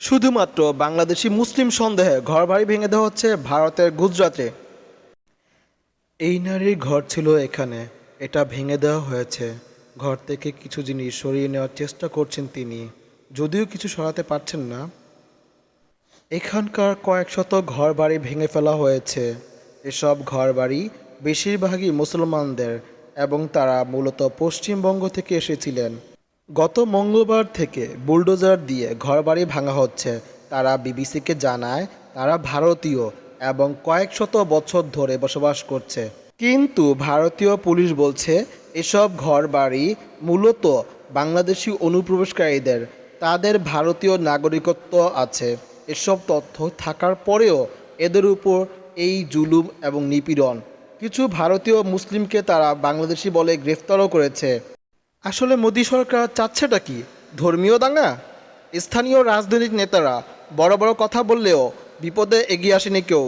শুধুমাত্র বাংলাদেশি মুসলিম সন্দেহে ঘরবাড়ি ভেঙে দেওয়া হচ্ছে ভারতের গুজরাটে। এই নারীর ঘর ছিল এখানে। এটা ভেঙে দেওয়া হয়েছে। ঘর থেকে কিছু জিনিস সরিয়ে নেওয়ার চেষ্টা করছেন তিনি। যদিও কিছু সরাতে পারছেন না। এখানকার কয়েক শত ঘর বাড়ি ভেঙে ফেলা হয়েছে। এসব ঘর বাড়ি বেশিরভাগই মুসলমানদের এবং তারা মূলত পশ্চিমবঙ্গ থেকে এসেছিলেন। গত মঙ্গলবার থেকে বুলডোজার দিয়ে ঘরবাড়ি ভাঙা হচ্ছে। তারা বিবিসিকে জানায়, তারা ভারতীয় এবং কয়েক শত বছর ধরে বসবাস করছে। কিন্তু ভারতীয় পুলিশ বলছে, এসব ঘরবাড়ি মূলত বাংলাদেশি অনুপ্রবেশকারীদের, তাদের ভারতীয় নাগরিকত্ব আছে। এসব তথ্য থাকার পরেও এদের উপর এই জুলুম এবং নিপীড়ন। কিছু ভারতীয় মুসলিমকে তারা বাংলাদেশি বলে গ্রেফতারও করেছে। আসলে মোদী সরকার চাচ্ছেটা কি? ধর্মীয় দাঙ্গা? স্থানীয় রাজনৈতিক নেতারা বড় বড় কথা বললেও বিপদে এগিয়ে আসেনি কেউ।